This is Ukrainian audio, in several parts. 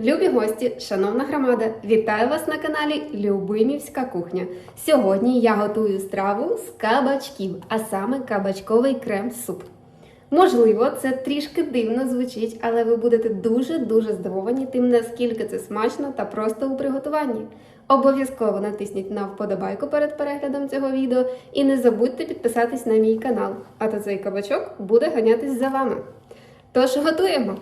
Любі гості, шановна громада, вітаю вас на каналі Любимівська кухня. Сьогодні я готую страву з кабачків, а саме кабачковий крем-суп. Можливо, це трішки дивно звучить, але ви будете дуже-дуже здивовані тим, наскільки це смачно та просто у приготуванні. Обов'язково натисніть на вподобайку перед переглядом цього відео і не забудьте підписатись на мій канал, а то цей кабачок буде ганятись за вами. Тож готуємо!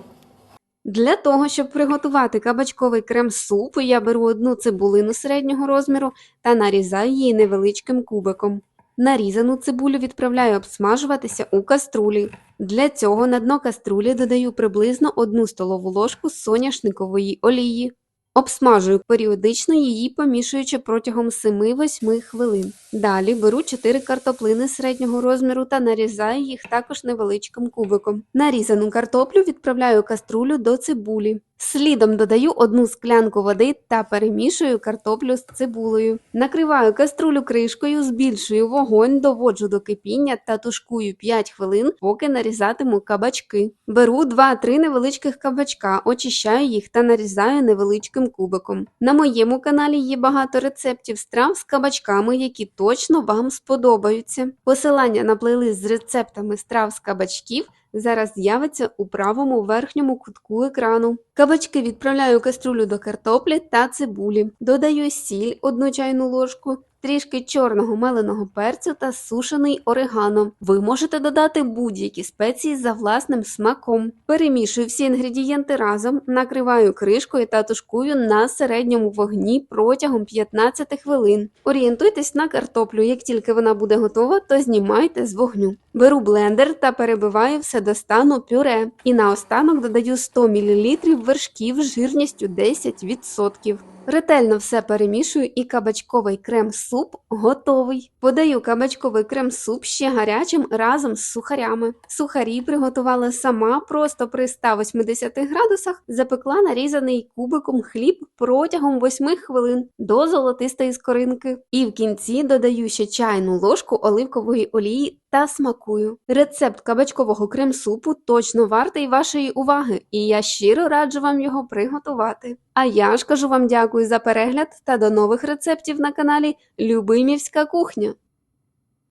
Для того, щоб приготувати кабачковий крем-суп, я беру одну цибулину середнього розміру та нарізаю її невеличким кубиком. Нарізану цибулю відправляю обсмажуватися у каструлі. Для цього на дно каструлі додаю приблизно 1 столову ложку соняшникової олії. Обсмажую періодично її, помішуючи протягом 7-8 хвилин. Далі беру 4 картоплини середнього розміру та нарізаю їх також невеличким кубиком. Нарізану картоплю відправляю каструлю до цибулі. Слідом додаю одну склянку води та перемішую картоплю з цибулею. Накриваю каструлю кришкою, збільшую вогонь, доводжу до кипіння та тушкую 5 хвилин, поки нарізатиму кабачки. Беру 2-3 невеличких кабачка, очищаю їх та нарізаю невеличким кубиком. На моєму каналі є багато рецептів страв з кабачками, які точно вам сподобаються. Посилання на плейлист з рецептами страв з кабачків зараз з'явиться у правому верхньому кутку екрану. Кабачки відправляю каструлю до картоплі та цибулі. Додаю сіль одну чайну ложку, трішки чорного меленого перцю та сушений орегано. Ви можете додати будь-які спеції за власним смаком. Перемішую всі інгредієнти разом, накриваю кришкою та тушкую на середньому вогні протягом 15 хвилин. Орієнтуйтесь на картоплю. Як тільки вона буде готова, то знімайте з вогню. Беру блендер та перебиваю все до стану пюре. І наостанок додаю 100 мл вершків жирністю 10%. Ретельно все перемішую і кабачковий крем-суп готовий. Подаю кабачковий крем-суп ще гарячим разом з сухарями. Сухарі приготувала сама просто при 180 градусах, запекла нарізаний кубиком хліб протягом 8 хвилин до золотистої скоринки. І в кінці додаю ще чайну ложку оливкової олії та смакую. Рецепт кабачкового крем-супу точно вартий вашої уваги, і я щиро раджу вам його приготувати. А я ж кажу вам дякую за перегляд та до нових рецептів на каналі Любимівська кухня.